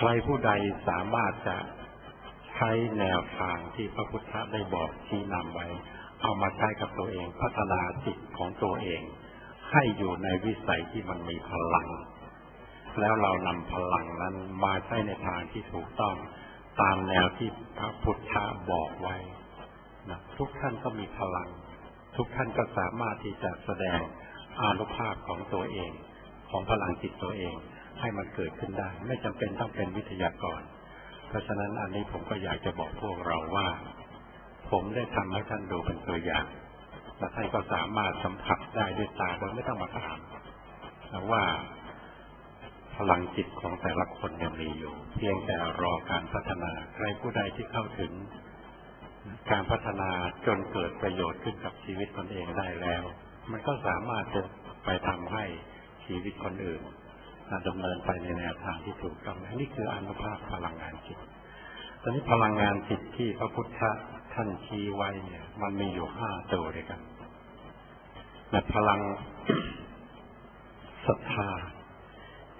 ใครผู้ใดสามารถจะใช้แนวทางที่พระพุทธได้บอกชี้นำไว้ เอามาใช้กับตัวเองพัฒนาจิตของตัวเอง ให้อยู่ในวิสัยที่มันมีพลัง แล้วเรานำพลังนั้นมาใช้ในทางที่ถูกต้องตามแนวที่พระพุทธบอกไว้นะทุกท่านก็มีพลัง ทุกท่านก็สามารถที่จะแสดงอานุภาพของตัวเอง ของพลังจิตตัวเอง ให้มันเกิดขึ้นได้ ไม่จำเป็นต้องเป็นวิทยากร เพราะฉะนั้นอันนี้ผมก็อยากจะบอกพวกเราว่า ผมได้ทำให้ท่านดูเป็นตัวอย่างและท่านก็สามารถสัมผัสได้ด้วยตาโดยไม่ต้องมาถามว่าพลังจิตของแต่ละคนยังมีอยู่ เพียงแต่รอการพัฒนาใครผู้ใดที่เข้าถึง การพัฒนาจนเกิดประโยชน์ขึ้นกับชีวิตตนเองได้แล้ว มันก็สามารถจะไปทำให้ชีวิตคนอื่น ดำเนินไปในแนวทางที่ถูกต้องนี่คืออนุภาพพลังงานจิต ตอนนี้พลังงานจิตที่พระพุทธท่านชี้ไว้เนี่ย มันมีอยู่ห้าตัวด้วยกันแต่พลังศรัทธา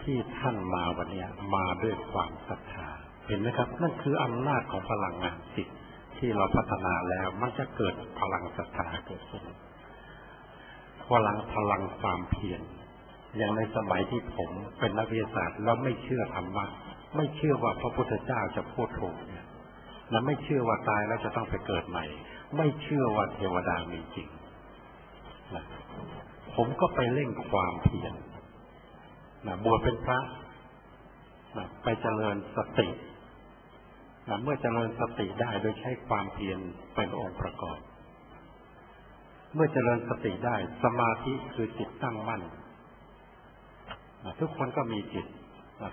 ที่ท่านมาวันนี้มาด้วยความศรัทธา เห็นไหมครับ นั่นคืออำนาจของพลังงานจิตที่เราพัฒนาแล้วมันจะเกิดพลังศรัทธาเกิดขึ้นพลังพลังความเพียร อย่างในสมัยที่ผมเป็นนักวิทยาศาสตร์แล้วไม่เชื่อธรรมะไม่เชื่อว่าพระพุทธเจ้าจะพูดถูกเนี่ยและไม่เชื่อว่าตายแล้วจะต้องไปเกิดใหม่ ไม่เชื่อว่าเทวดามีจริงนะผมก็ไปเร่งความเพียรนะบวชเป็นพระนะไปเจริญสตินะเมื่อเจริญสติได้โดยใช้ความเพียรเป็นองค์ประกอบ เมื่อเจริญสติได้ สมาธิคือจิตตั้งมั่น ทุกคนก็มีจิต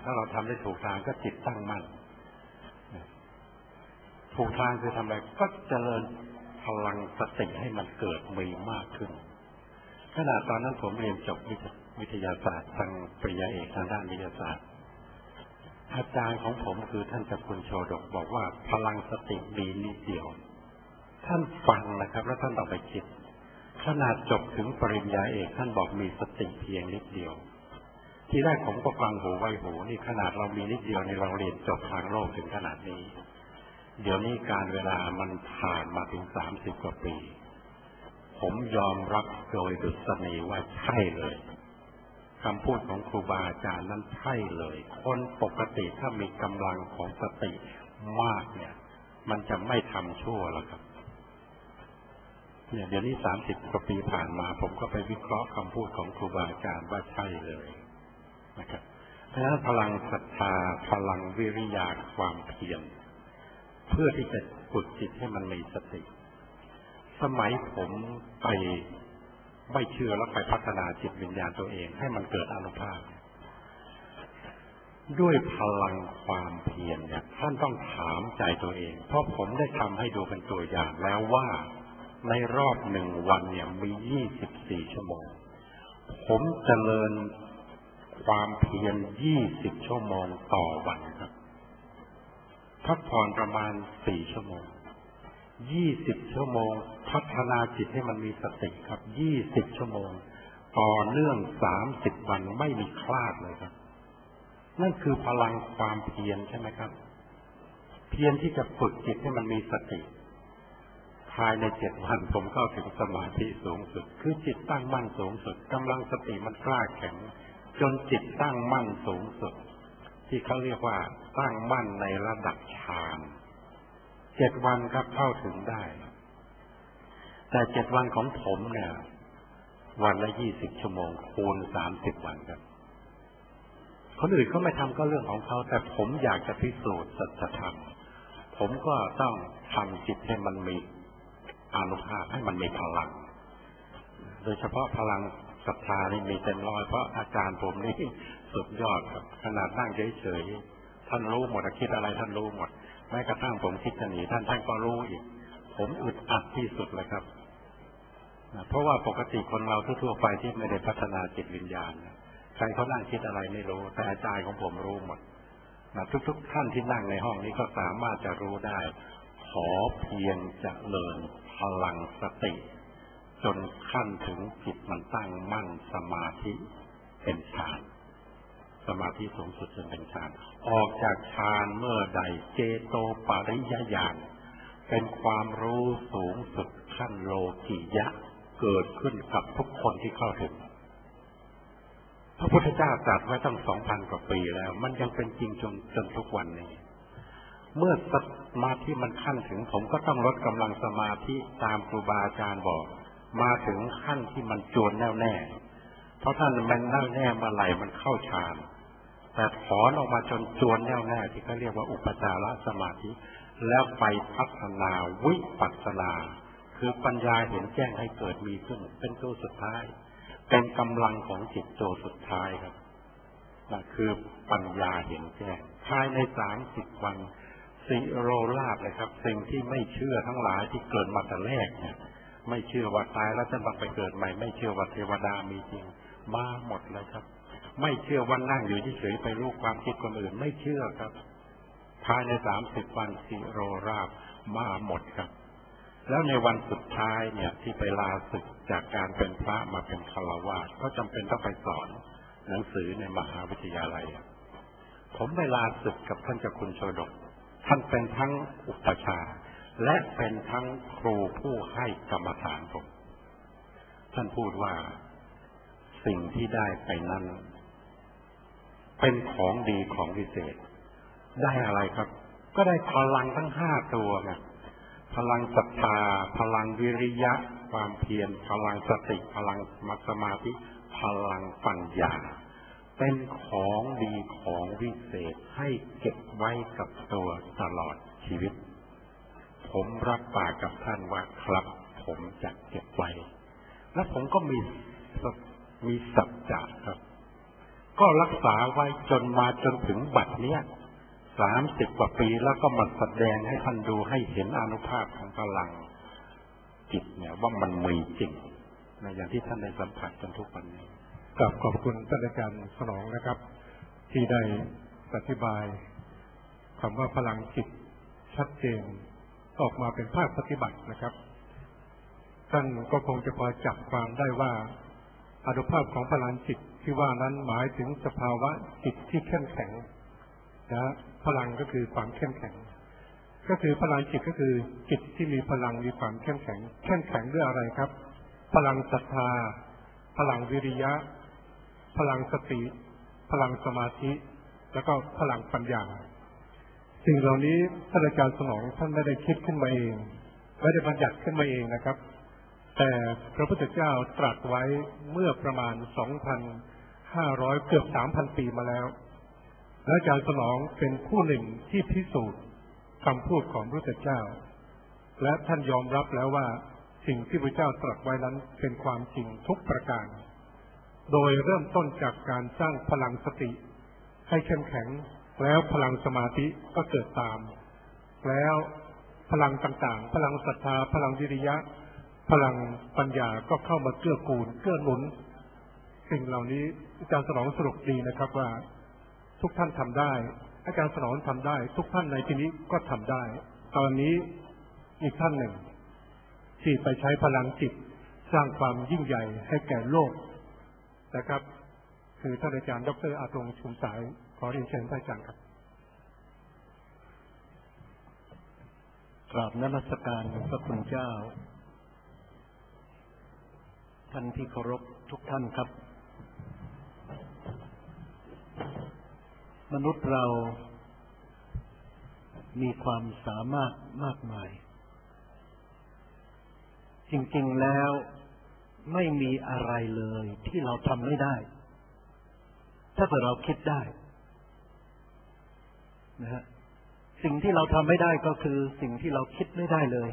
ถ้าเราทำได้ถูกทางก็จิตตั้งมั่นถูกทางคือทำอะไรก็เจริญพลังสติให้มันเกิดมีมากขึ้นขณะตอนนั้นผมเรียนจบวิทยาศาสตร์ทางปริญญาเอกทางด้านวิทยาศาสตร์ อาจารย์ของผมคือท่านจักรุณโชดกบอกว่าพลังสติมีนิดเดียว ท่านฟังนะครับ แล้วท่านเอไปคิดขนาดจบถึงปริญญาเอกท่านบอกมีสติเพียงนิดเดียว ที่แรกผมก็ฟังหูไวหูนี่ขนาดเรามีนิดเดียวในเราเรียนจบทางโลกถึงขนาดนี้ เดี๋ยวนี้การเวลามันผ่านมาถึงสามสิบกว่าปี ผมยอมรับโดยดุษณีว่าใช่เลยคำพูดของครูบาอาจารย์นั้นใช่เลย คนปกติถ้ามีกำลังของสติมากเนี่ย มันจะไม่ทำชั่วหรอกครับ เนี่ยเดี๋ยวนี้สามสิบกว่าปีผ่านมา ผมก็ไปวิเคราะห์คำพูดของครูบาอาจารย์ว่าใช่เลย นะครับเพราะฉะนั้นพลังศรัทธาพลังวิริยาความเพียรเพื่อที่จะฝึกจิตให้มันมีสติ สมัยผมไปไม่เชื่อแล้วไปพัฒนาจิตวิญญาณตัวเอง ให้มันเกิดอนุภาพ ด้วยพลังความเพียรเนี่ยท่านต้องถามใจตัวเอง เพราะผมได้ทำให้ดูเป็นตัวอย่างแล้วว่าในรอบหนึ่งวันเนี่ยมียี่สิบสี่ชั่วโมง ผมจเจริญ ความเพียรยี่สิบชั่วโมงต่อวันครับ พักผ่อนประมาณสี่ชั่วโมง ยี่สิบชั่วโมง พัฒนาจิตให้มันมีสติครับ ยี่สิบชั่วโมง ต่อเนื่องสามสิบวันไม่มีคลาดเลยครับ นั่นคือพลังความเพียรใช่ไหมครับ เพียรที่จะฝึกจิตให้มันมีสติภายในเจ็ดวันผมเข้าถึงสมาธิสูงสุด คือจิตตั้งมั่นสูงสุดกำลังสติมันกล้าแข็ง จนจิตตั้งมั่นสูงสุด ที่เขาเรียกว่าตั้งมั่นในระดับฌานเจ็ดวันครับเข้าถึงได้ แต่เจ็ดวันของผมเนี่ย วันละยี่สิบชั่วโมงคูณสามสิบวันครับคนอื่นเขาไม่ทำก็เรื่องของเขา แต่ผมอยากจะพิสูจน์สัจธรรมผมก็ต้องทำจิตให้มันมีอานุภาพให้มันมีพลัง โดยเฉพาะพลัง ศรัทธานี่มีเต็มร้อยเพราะอาจารย์ผมนี่สุดยอดครับ ขนาดนั่งเฉยๆท่านรู้หมดคิดอะไรท่านรู้หมดแม้กระทั่งผมคิดจะหนีท่านท่านก็รู้อีก ผมอึดอัดที่สุดเลยครับเพราะว่าปกติคนเราทั่วๆไปที่ไม่ได้พัฒนาจิตวิญญาณใครเขานั่งคิดอะไรไม่รู้ แต่อาจารย์ของผมรู้หมดทุกๆท่านที่นั่งในห้องนี้ก็สามารถจะรู้ได้ ขอเพียงจะเลินพลังสติ จนขั้นถึงจิตมันตั้งมั่นสมาธิเป็นฌาน สมาธิสูงสุดจนเป็นฌาน ออกจากฌานเมื่อใดเจโตปริยญาณเป็นความรู้สูงสุดขั้นโลกิยะ เกิดขึ้นกับทุกคนที่เข้าถึง พระพุทธเจ้าตรัสไว้ตั้งสองพันกว่าปีแล้ว มันยังเป็นจริงจนจนทุกวันนี้เมื่อสมาธิมันขั้นถึงผมก็ต้องลดกำลังสมาธิตามครูบาอาจารย์บอก มาถึงขั้นที่มันจวนแน่วแน่ เพราะท่านมันแน่วแน่มาไหลมันเข้าฌาน แต่ถอนออกมาจนจวนแน่วแน่ที่เขาเรียกว่าอุปจารสมาธิ แล้วไปพัฒนาวิปัสสนา คือปัญญาเห็นแจ้งให้เกิดมีขึ้นเป็นตัวสุดท้าย เป็นกำลังของจิตตัวสุดท้ายครับนั่นคือปัญญาเห็นแจ้งภายในสามสิบวันสิโรลาบเลยครับ สิ่งที่ไม่เชื่อทั้งหลายที่เกิดมาแต่แรกเนี่ย ไม่เชื่อว่าตายแล้วจะมาไปเกิดใหม่ ไม่เชื่อว่าเทวดามีจริงมาหมดเลยครับ ไม่เชื่อวันนั่งอยู่เฉยไปรู้ความคิดคนอื่น ไม่เชื่อครับ ภายในสามสิบวันสิโรราบมาหมดครับ แล้วในวันสุดท้ายเนี่ย ที่ไปลาศึกจากการเป็นพระมาเป็นคารวะก็จำเป็นต้องไปสอน หนังสือในมหาวิทยาลัยผมไปลาศึกกับท่านเจ้าคุณโชดกท่านเป็นทั้งอุปชา และเป็นทั้งครูผู้ให้กรรมฐานผมท่านพูดว่าสิ่งที่ได้ไปนั้น เป็นของดีของวิเศษ ได้อะไรครับ ก็ได้พลังทั้งห้าตัวไงพลังศรัทธา พลังวิริยะ ความเพียร พลังสติ พลังมัสมาธิ พลังปัญญา เป็นของดีของวิเศษให้เก็บไว้กับตัวตลอดชีวิต ผมรับปากกับท่านว่าครับ ผมจะเก็บไว้ และผมก็มีมีสัจจะครับ ก็รักษาไว้จนมาจนถึงบัดเนี้ยสามสิบกว่าปีแล้วก็มาแสดงให้ท่านดูให้เห็นอนุภาพของพลังจิตเนี่ยว่ามันมีจริงนะอย่างที่ท่านได้สัมผัสกันทุกวันนี้กับขอบคุณท่านอาจารย์สนองนะครับ ที่ได้อธิบายคำว่าพลังจิตชัดเจน ออกมาเป็นภาคปฏิบัตินะครับ ท่านก็คงจะพอจับความได้ว่าอนุภาพของพลังจิตที่ว่านั้นหมายถึงสภาวะจิตที่เข้มแข็งนะพลังก็คือความเข้มแข็ง ก็คือพลังจิตก็คือจิตที่มีพลังมีความเข้มแข็ง เข้มแข็งด้วยอะไรครับ พลังศรัทธา พลังวิริยะ พลังสติ พลังสมาธิ แล้วก็พลังปัญญา สิ่งเหล่านี้ท่านอาจารย์สนองท่านไม่ได้คิดขึ้นมาเอง ไม่ได้บัญญัติขึ้นมาเองนะครับ แต่พระพุทธเจ้าตรัสไว้เมื่อประมาณ 2,500 เกือบ 3,000 ปีมาแล้วและอาจารย์สนองเป็นผู้หนึ่งที่พิสูจน์คำพูดของพระพุทธเจ้า และท่านยอมรับแล้วว่าสิ่งที่พระเจ้าตรัสไว้นั้นเป็นความจริงทุกประการ โดยเริ่มต้นจากการสร้างพลังสติ ให้เข้มแข็ง แล้วพลังสมาธิก็เกิดตาม แล้วพลังต่างๆ พลังศรัทธา พลังวิริยะ พลังปัญญาก็เข้ามาเกื้อกูลเกื้อหนุน สิ่งเหล่านี้อาจารย์สนองสรุปดีนะครับว่า ทุกท่านทำได้ อาจารย์สนองทำได้ ทุกท่านในที่นี้ก็ทำได้ ตอนนี้อีกท่านหนึ่ง ที่ไปใช้พลังจิตสร้างความยิ่งใหญ่ให้แก่โลกนะครับ คือท่านอาจารย์ดรอาตงชุมสาย ขอเรียนเชิญท่านอาจารย์ครับกราบนมัสการพระคุณเจ้า ท่านที่เคารพทุกท่านครับ มนุษย์เรามีความสามารถมากมาย จริง ๆ แล้วไม่มีอะไรเลยที่เราทำไม่ได้ ถ้าเกิดเราคิดได้ นะฮะสิ่งที่เราทำไม่ได้ก็คือสิ่งที่เราคิดไม่ได้เลย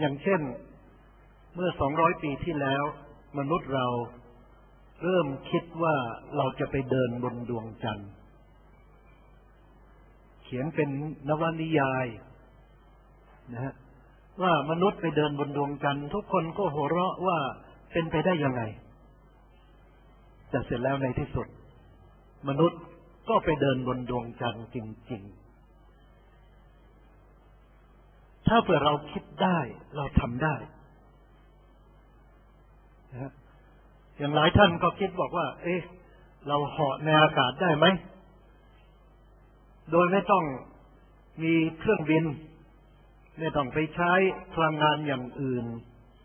อย่างเช่น เมื่อสองร้อยปีที่แล้ว มนุษย์เราเริ่มคิดว่าเราจะไปเดินบนดวงจันทร์ เขียนเป็นนวนิยายนะฮะว่ามนุษย์ไปเดินบนดวงจันทร์ทุกคนก็หัวเราะว่าเป็นไปได้ยังไงแต่เสร็จแล้วในที่สุด มนุษย์ ก็ไปเดินบนดวงจันทร์จริง ๆ ถ้าเผื่อเราคิดได้เราทำได้อย่างหลายท่านก็คิดบอกว่า เอ๊ะ เราเหาะในอากาศได้ไหม โดยไม่ต้องมีเครื่องบิน ไม่ต้องไปใช้พลังงานอย่างอื่น